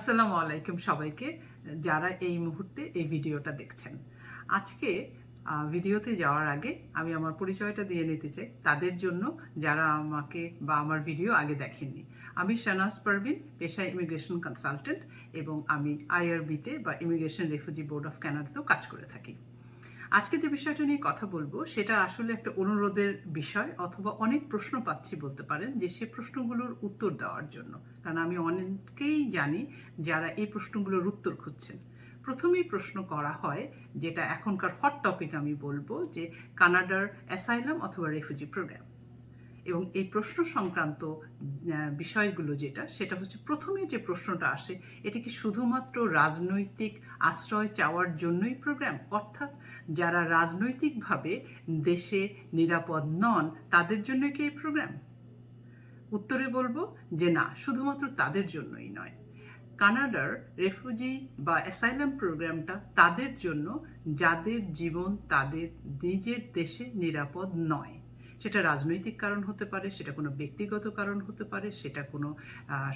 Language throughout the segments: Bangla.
আসসালামু আলাইকুম সবাইকে, যারা এই মুহূর্তে এই ভিডিওটা দেখছেন। আজকে ভিডিওতে যাওয়ার আগে আমি আমার পরিচয়টা দিয়ে নিতে চাই। তাদের জন্য যারা আমাকে বা আমার ভিডিও আগে দেখেননি। আমি শানাস পারভিন, পেশায় ইমিগ্রেশন কনসালটেন্ট এবং আমি আইআরবিতে বা ইমিগ্রেশন রেফিউজি বোর্ড অফ ক্যানাডাতেও কাজ করে থাকি। আজকে যে বিষয়টা নিয়ে কথা বলব, সেটা আসলে একটা অনুরোধের বিষয় অথবা অনেক প্রশ্ন পাচ্ছি বলতে পারেন যে সে প্রশ্নগুলোর উত্তর দেওয়ার জন্য। কারণ আমি অনেকেই জানি যারা এই প্রশ্নগুলোর উত্তর খুঁজছেন। প্রথমেই প্রশ্ন করা হয়, যেটা এখনকার হট টপিক আমি বলব, যে কানাডার অ্যাসাইলাম অথবা রেফিউজি প্রোগ্রাম এবং এই প্রশ্ন সংক্রান্ত বিষয়গুলো যেটা, সেটা হচ্ছে প্রথমে যে প্রশ্নটা আসে, এটা কি শুধুমাত্র রাজনৈতিক আশ্রয় চাওয়ার জন্যই প্রোগ্রাম অর্থাৎ যারা রাজনৈতিকভাবে দেশে নিরাপদ নন, তাদের জন্য কি এই প্রোগ্রাম উত্তরে বলব যে না, শুধুমাত্র তাদের জন্যই নয়। কানাডার রেফিউজি বা অ্যাসাইলাম প্রোগ্রামটা তাদের জন্য, যাদের জীবন তাদের নিজের দেশে নিরাপদ নয়। সেটা রাজনৈতিক কারণ হতে পারে, সেটা কোনো ব্যক্তিগত কারণ হতে পারে, সেটা কোনো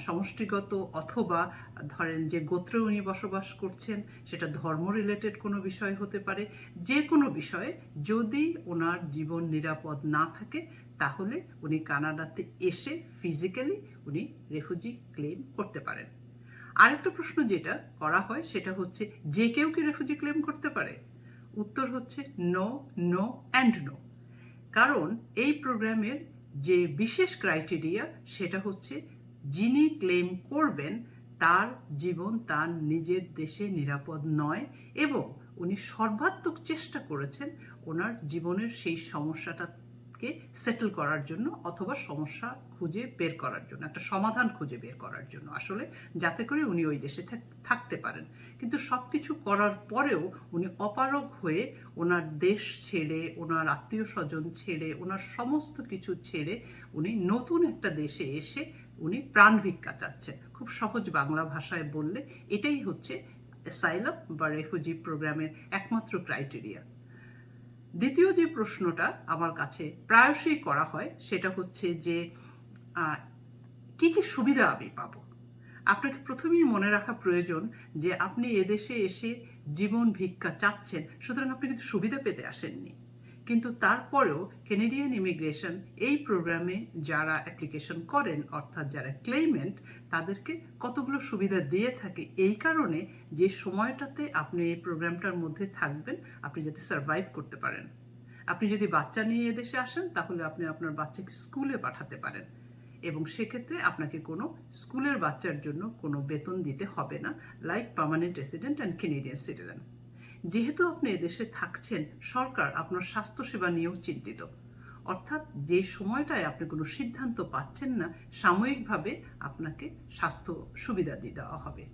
সমষ্টিগত অথবা, ধরেন যে গোত্রে উনি বসবাস করছেন, সেটা ধর্ম রিলেটেড কোনো বিষয় হতে পারে। যে কোনো বিষয়ে যদি ওনার জীবন নিরাপদ না থাকে, তাহলে উনি কানাডাতে এসে ফিজিক্যালি উনি রেফিউজি ক্লেম করতে পারেন। আরেকটা প্রশ্ন যেটা করা হয়, সেটা হচ্ছে, যে কেউ কি রেফিউজি ক্লেম করতে পারে? উত্তর হচ্ছে নো নো অ্যান্ড নো কারণ এই প্রোগ্রামের যে বিশেষ ক্রাইটেরিয়া সেটা হচ্ছে যিনি ক্লেম করবেন তার জীবন তার নিজের দেশে নিরাপদ নয় এবং উনি সর্বাত্মক চেষ্টা করেছেন ওনার জীবনের সেই সমস্যাটাকে সেটেল করার জন্য অথবা সমস্যা খুঁজে বের করার জন্য, একটা সমাধান খুঁজে বের করার জন্য। আসলে যাতে করে উনি ওই দেশে থাক- থাকতে পারেন। কিন্তু সব কিছু করার পরেও উনি অপারগ হয়ে ওনার দেশ ছেড়ে, ওনার আত্মীয় স্বজন ছেড়ে, ওনার সমস্ত কিছু ছেড়ে উনি নতুন একটা দেশে এসে উনি প্রাণ ভিক্ষা চাচ্ছেন। খুব সহজ বাংলা ভাষায় বললে এটাই হচ্ছে অ্যাসাইলাম বা রেফিউজি প্রোগ্রামের একমাত্র ক্রাইটেরিয়া দ্বিতীয় যে প্রশ্নটা আমার কাছে প্রায়শই করা হয়, সেটা হচ্ছে যে কি কি সুবিধা আমি পাবো? আপনাকে প্রথমেই মনে রাখা প্রয়োজন যে, আপনি এদেশে এসে জীবন ভিক্ষা চাচ্ছেন, সুতরাং আপনি কিন্তু সুবিধা পেতে আসেননি। কিন্তু তারপরেও কেনেডিয়ান ইমিগ্রেশন এই প্রোগ্রামে যারা অ্যাপ্লিকেশন করেন, অর্থাৎ যারা ক্লেইমেন্ট তাদেরকে কতগুলো সুবিধা দিয়ে থাকে। এই কারণে যে সময়টাতে আপনি এই প্রোগ্রামটার মধ্যে থাকবেন, আপনি যাতে সার্ভাইভ করতে পারেন। আপনি যদি বাচ্চা নিয়ে এদেশে আসেন, তাহলে আপনি আপনার বাচ্চাকে স্কুলে পাঠাতে পারেন। এবং সেক্ষেত্রে আপনাকে কোনো স্কুলের বাচ্চার জন্য কোনো বেতন দিতে হবে না। Like permanent resident and Canadian citizen যেহেতু আপনি এদেশে থাকছেন, সরকার আপনার স্বাস্থ্যসেবা নিয়েও চিন্তিত। অর্থাৎ যে সময়টায় আপনি কোনো সিদ্ধান্ত পাচ্ছেন না, সাময়িকভাবে আপনাকে স্বাস্থ্য সুবিধা দিয়ে দেওয়া হবে।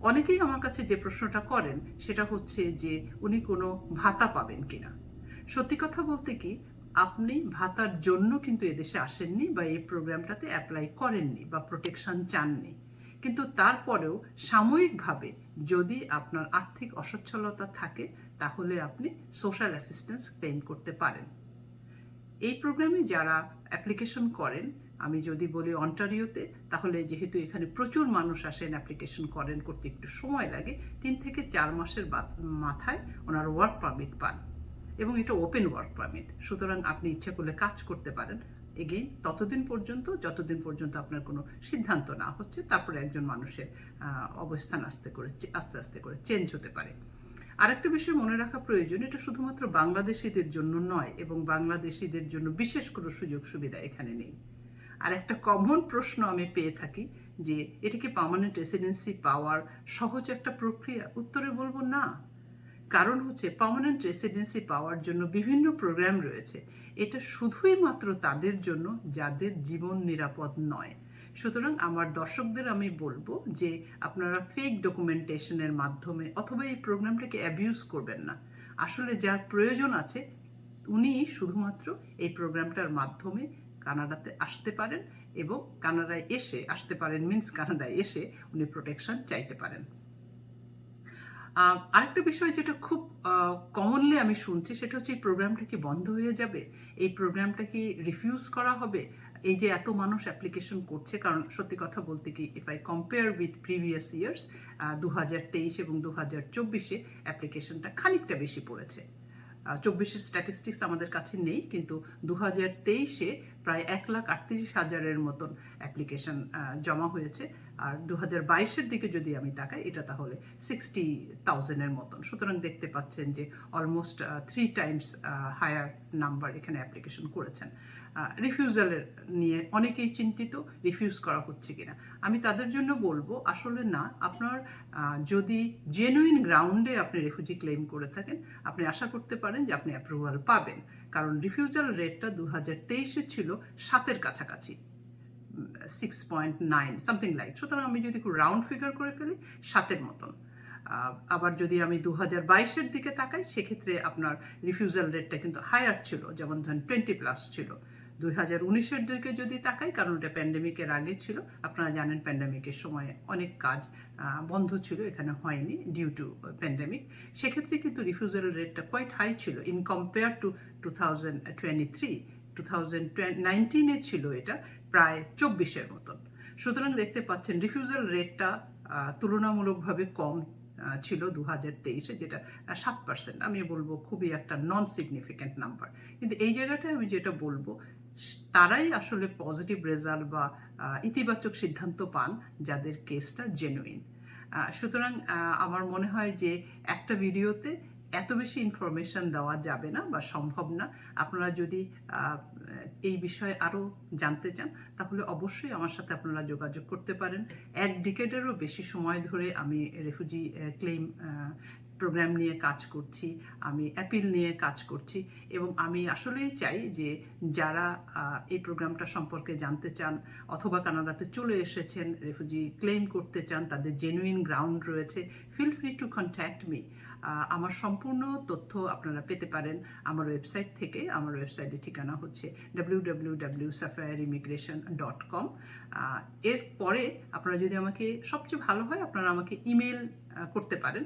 অনেকেই আমার কাছে যে প্রশ্নটা করেন, সেটা হচ্ছে যে উনি কোনো ভাতা পাবেন কিনা? সত্যি কথা বলতে কি, আপনি ভাতার জন্য কিন্তু এদেশে আসেননি বা এই প্রোগ্রামটাতে অ্যাপ্লাই করেননি বা প্রোটেকশন চাননি। কিন্তু তারপরেও সাময়িকভাবে যদি আপনার আর্থিক অসচ্ছলতা থাকে, তাহলে আপনি সোশ্যাল অ্যাসিস্ট্যান্স ক্লেম করতে পারেন। এই প্রোগ্রামে যারা অ্যাপ্লিকেশন করেন, আমি যদি বলি অন্টারিওতে তাহলে যেহেতু এখানে প্রচুর মানুষ আসেন অ্যাপ্লিকেশন করেন, করতে একটু সময় লাগে, তিন থেকে চার মাসের মাথায় ওনার ওয়ার্ক পারমিট পান। এবং এটা ওপেন ওয়ার্ক পারমিট সুতরাং আপনি ইচ্ছা করলে কাজ করতে পারেন। এগেইন ততদিন পর্যন্ত, যতদিন পর্যন্ত আপনার কোনো সিদ্ধান্ত না হচ্ছে, তারপরে একজন মানুষের অবস্থান আস্তে করে, আস্তে আস্তে করে চেঞ্জ হতে পারে। আরেকটা বিষয় মনে রাখা প্রয়োজন, এটা শুধুমাত্র বাংলাদেশিদের জন্য নয়, এবং বাংলাদেশিদের জন্য বিশেষ কোনো সুযোগ সুবিধা এখানে নেই। আর একটা কমন প্রশ্ন আমি পেয়ে থাকি যে, এটা কি পার্মানেন্ট রেসিডেন্সি পাওয়ার সহজ একটা প্রক্রিয়া? উত্তরে বলব না। কারণ হচ্ছে পার্মানেন্ট রেসিডেন্সি পাওয়ার জন্য বিভিন্ন প্রোগ্রাম রয়েছে। এটা শুধুই মাত্র তাদের জন্য, যাদের জীবন নিরাপদ নয়। সুতরাং আমার দর্শকদের আমি বলব যে আপনারা ফেক ডকুমেন্টেশনের মাধ্যমে অথবা এই প্রোগ্রামটাকে অ্যাবিউজ করবেন না। আসলে যার প্রয়োজন আছে, উনি শুধুমাত্র এই প্রোগ্রামটার মাধ্যমে কানাডাতে আসতে পারেন এবং কানাডায় এসে, আসতে পারেন মিন্স কানাডায় এসে উনি প্রোটেকশন চাইতে পারেন। আরেকটা বিষয় যেটা খুব কমনলি আমি শুনছি সেটা হচ্ছে এই প্রোগ্রামটা কি বন্ধ হয়ে যাবে? এই প্রোগ্রামটা কি রিফিউজ করা হবে? এই যে এত মানুষ অ্যাপ্লিকেশন করছে, কারণ সত্যি কথা বলতে কি if I compare with previous years দু হাজার তেইশ এবং দু হাজার চব্বিশে অ্যাপ্লিকেশনটা খানিকটা বেশি পড়েছে। চব্বিশের স্ট্যাটিস্টিক্স আমাদের কাছে নেই, কিন্তু দু হাজার তেইশে প্রায় এক লাখ আটত্রিশ হাজারের মতন অ্যাপ্লিকেশন জমা হয়েছে। আর দু হাজার বাইশের দিকে যদি আমি তাকাই, এটা তাহলে সিক্সটি থাউজেন্ডের মতন। সুতরাং দেখতে পাচ্ছেন যে almost three times higher number এখানে অ্যাপ্লিকেশন করেছেন। রিফিউজালের নিয়ে অনেকেই চিন্তিত রিফিউজ করা হচ্ছে কিনা। আমি তাদের জন্য বলব, আসলে না, আপনার যদি জেনুইন গ্রাউন্ডে আপনি রেফিউজি ক্লেম করে থাকেন, আপনি আশা করতে পারেন যে আপনি অ্যাপ্রুভাল পাবেন। কারণ রিফিউজাল রেটটা দু হাজার তেইশে ছিল সাতের কাছাকাছি। Six point nine something like সুতরাং আমি যদি একটু রাউন্ড ফিগার করে ফেলি, সাতের মতন। আবার যদি আমি দু হাজার বাইশের দিকে তাকাই, সেক্ষেত্রে আপনার রিফিউজাল রেটটা কিন্তু হায়ার ছিল, যেমন ধরেন টোয়েন্টি প্লাস ছিল। দুই হাজার উনিশের দিকে যদি তাকাই, কারণ ওটা প্যান্ডেমিকের আগে ছিল, আপনারা জানেন প্যান্ডেমিকের সময় অনেক কাজ বন্ধ ছিল, এখানে হয়নি ডিউ টু প্যান্ডেমিক সেক্ষেত্রে কিন্তু রিফিউজাল রেটটা কোয়াইট হাই ছিল in compare to two thousand twenty three two thousand ছিল এটা, প্রায় চব্বিশের মতন। সুতরাং দেখতে পাচ্ছেন রিফিউজাল রেটটা তুলনামূলকভাবে কম ছিল দু হাজার তেইশে, যেটা সাত পার্সেন্ট আমি বলব খুবই একটা নন সিগনিফিক্যান্ট নাম্বার কিন্তু এই জায়গাটায় আমি যেটা বলব, তারাই আসলে পজিটিভ রেজাল্ট বা ইতিবাচক সিদ্ধান্ত পান যাদের কেসটা জেনুইন সুতরাং আমার মনে হয় যে একটা ভিডিওতে এত বেশি ইনফরমেশন দেওয়া যাবে না বা সম্ভব না। আপনারা যদি এই বিষয়ে আরও জানতে চান, তাহলে অবশ্যই আমার সাথে আপনারা যোগাযোগ করতে পারেন। এক ডিকেডেরও বেশি সময় ধরে আমি রেফিউজি ক্লেম প্রোগ্রাম নিয়ে কাজ করছি, আমি অ্যাপিল নিয়ে কাজ করছি এবং আমি আসলেই চাই যে যারা এই প্রোগ্রামটা সম্পর্কে জানতে চান অথবা কানাডাতে চলে এসেছেন রেফিউজি ক্লেম করতে চান, তাদের জেনুইন গ্রাউন্ড রয়েছে feel free to contact me আমার সম্পূর্ণ তথ্য আপনারা পেতে পারেন আমার ওয়েবসাইট থেকে। আমার ওয়েবসাইটের ঠিকানা হচ্ছে W W W sapphire immigration dot com এরপরে আপনারা যদি আমাকে সবচেয়ে ভালো হয়, আপনারা আমাকে ইমেল করতে পারেন।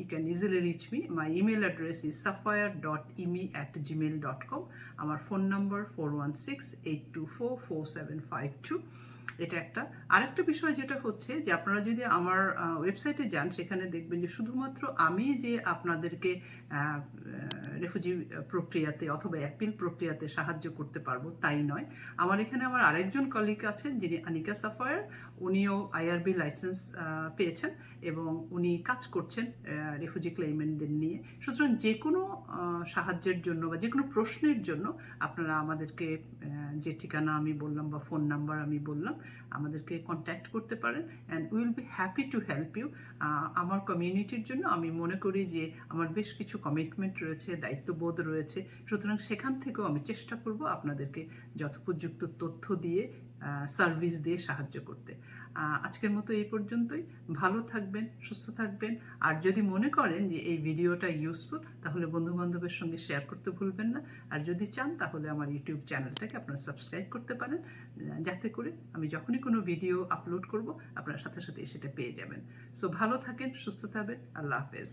You can easily reach me my email address is sapphire dot immi at Gmail dot com আমার phone number four one six eight two four four seven five two এটা একটা। আরেকটা বিষয় যেটা হচ্ছে যে আপনারা যদি আমার ওয়েবসাইটে যান, সেখানে দেখবেন যে শুধুমাত্র আমি যে আপনাদেরকে রেফিউজি প্রক্রিয়াতে অথবা অ্যাপিল প্রক্রিয়াতে সাহায্য করতে পারব, তাই নয়। আমার এখানে আমার আরেকজন কলিগ আছেন, যিনি আনিকা সাফায়ার। উনিও আইআরবি লাইসেন্স পেয়েছেন এবং উনি কাজ করছেন রেফিউজি ক্লেইমেন্টদের নিয়ে। সুতরাং যে কোনো সাহায্যের জন্য বা যে কোনো প্রশ্নের জন্য আপনারা আমাদেরকে যে ঠিকানা আমি বললাম বা ফোন নাম্বার আমি বললাম আমাদেরকে কন্ট্যাক্ট করতে পারেন and will be happy to help you আমার কমিউনিটির জন্য আমি মনে করি যে আমার বেশ কিছু কমিটমেন্ট রয়েছে, দায়িত্ববোধ রয়েছে। সুতরাং সেখান থেকেও আমি চেষ্টা করব আপনাদেরকে যথোপযুক্ত তথ্য দিয়ে সার্ভিস দিয়ে সাহায্য করতে। আজকের মতো এই পর্যন্তই। ভালো থাকবেন, সুস্থ থাকবেন। আর যদি মনে করেন যে এই ভিডিওটা ইউজফুল তাহলে বন্ধু বান্ধবের সঙ্গে শেয়ার করতে ভুলবেন না। আর যদি চান, তাহলে আমার ইউটিউব চ্যানেলটাকে আপনারা সাবস্ক্রাইব করতে পারেন। যাতে করে আমি যখনই কোনো ভিডিও আপলোড করব, আপনার সাথে সাথে সেটা পেয়ে যাবেন। সো ভালো থাকেন, সুস্থ থাকবেন। আল্লাহ হাফেজ।